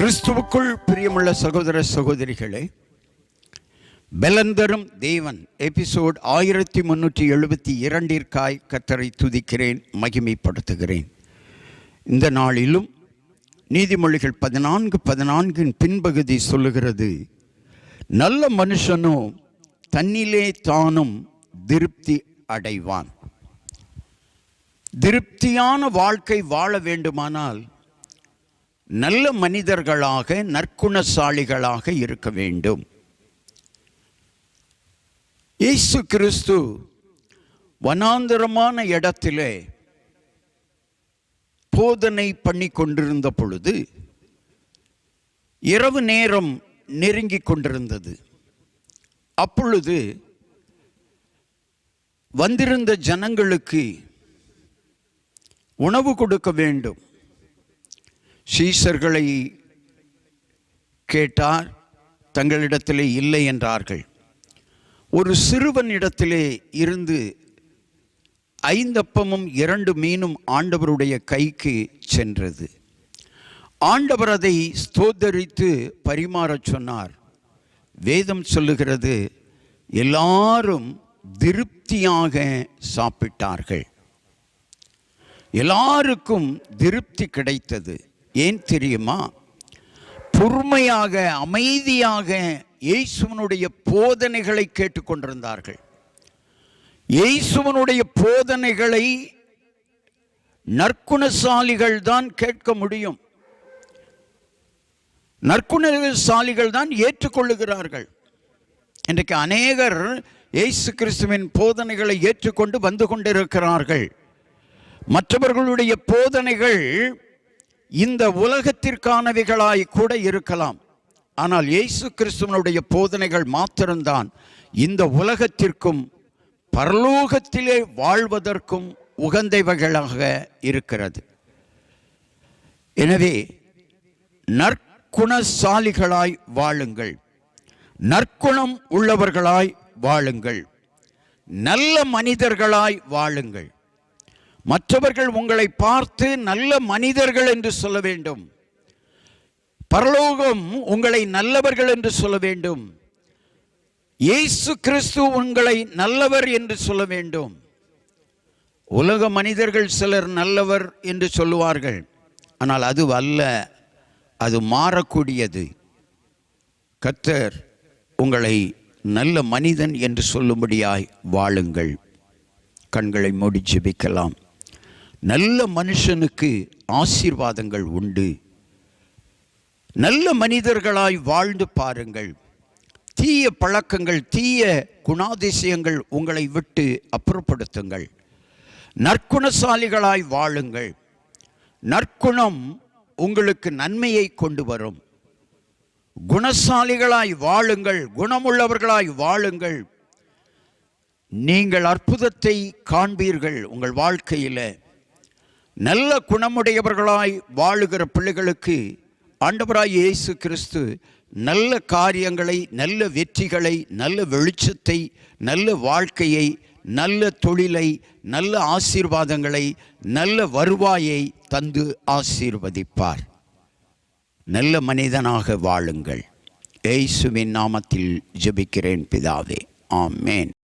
கிறிஸ்துவுக்குள் பிரியமுள்ள சகோதர சகோதரிகளே பெலந்தரும் தேவன் எபிசோட் ஆயிரத்தி முன்னூற்றி எழுபத்தி இரண்டிற்காய் கத்தரை துதிக்கிறேன் மகிமைப்படுத்துகிறேன். இந்த நாளிலும் நீதிமொழிகள் பதினான்கு பதினான்கின் பின்பகுதி சொல்லுகிறது நல்ல மனுஷனோ தன்னிலே தானும் திருப்தி அடைவான். திருப்தியான வாழ்க்கை வாழ வேண்டுமானால் நல்ல மனிதர்களாக நற்குணசாலிகளாக இருக்க வேண்டும். இயேசு கிறிஸ்து வனாந்தரமான இடத்திலே போதனை பண்ணி கொண்டிருந்த பொழுது இரவு நேரம் நெருங்கி கொண்டிருந்தது. அப்பொழுது வந்திருந்த ஜனங்களுக்கு உணவு கொடுக்க வேண்டும். சீசர்களை கேட்டார் தங்களிடத்திலே இல்லை என்றார்கள். ஒரு சிறுவனிடத்திலே இருந்து ஐந்தப்பமும் இரண்டு மீனும் ஆண்டவருடைய கைக்கு சென்றது. ஆண்டவர் அதை ஸ்தோத்தரித்து பரிமாறச் சொன்னார். வேதம் சொல்லுகிறது எல்லாரும் திருப்தியாக சாப்பிட்டார்கள். எல்லாருக்கும் திருப்தி கிடைத்தது. ஏன் தெரியுமா? பொறுமையாக அமைதியாக இயேசுவனுடைய போதனைகளை கேட்டுக்கொண்டிருந்தார்கள். இயேசுவனுடைய போதனைகளை நற்குணசாலிகள் தான் கேட்க முடியும். நற்குணசாலிகள் தான் ஏற்றுக்கொள்ளுகிறார்கள். இன்றைக்கு அநேகர் இயேசு கிறிஸ்துவின் போதனைகளை ஏற்றுக்கொண்டு வந்து கொண்டிருக்கிறார்கள். மற்றவர்களுடைய போதனைகள் இந்த உலகத்திற்கானவைகளாய் கூட இருக்கலாம். ஆனால் இயேசு கிறிஸ்துவனுடைய போதனைகள் மாத்திரம்தான் இந்த உலகத்திற்கும் பரலோகத்திலே வாழ்வதற்கும் உகந்தவைகளாக இருக்கிறது. எனவே நற்குணசாலிகளாய் வாழுங்கள். நற்குணம் உள்ளவர்களாய் வாழுங்கள். நல்ல மனிதர்களாய் வாழுங்கள். மற்றவர்கள் உங்களை பார்த்து நல்ல மனிதர்கள் என்று சொல்ல வேண்டும். பரலோகம் உங்களை நல்லவர்கள் என்று சொல்ல வேண்டும். இயேசு கிறிஸ்து உங்களை நல்லவர் என்று சொல்ல வேண்டும். உலக மனிதர்கள் சிலர் நல்லவர் என்று சொல்லுவார்கள். ஆனால் அது அல்ல அது மாறக்கூடியது. கத்தர் உங்களை நல்ல மனிதன் என்று சொல்லும்படியாய் வாழுங்கள். கண்களை மூடி ஜெபிக்கலாம். நல்ல மனுஷனுக்கு ஆசீர்வாதங்கள் உண்டு. நல்ல மனிதர்களாய் வாழ்ந்து பாருங்கள். தீய பழக்கங்கள் தீய குணாதிசயங்கள் உங்களை விட்டு அப்புறப்படுத்துங்கள். நற்குணசாலிகளாய் வாழுங்கள். நற்குணம் உங்களுக்கு நன்மையை கொண்டு வரும். குணசாலிகளாய் வாழுங்கள் குணமுள்ளவர்களாய் வாழுங்கள். நீங்கள் அற்புதத்தை காண்பீர்கள் உங்கள் வாழ்க்கையில். நல்ல குணமுடையவர்களாய் வாழுகிற பிள்ளைகளுக்கு ஆண்டவராய் இயேசு கிறிஸ்து நல்ல காரியங்களை நல்ல வெற்றிகளை நல்ல வெளிச்சத்தை நல்ல வாழ்க்கையை நல்ல தொழிலை நல்ல ஆசீர்வாதங்களை நல்ல வருவாயை தந்து ஆசீர்வதிப்பார். நல்ல மனிதனாக வாழுங்கள். ஏசுவின் நாமத்தில் ஜெபிக்கிறேன் பிதாவே. ஆமேன்.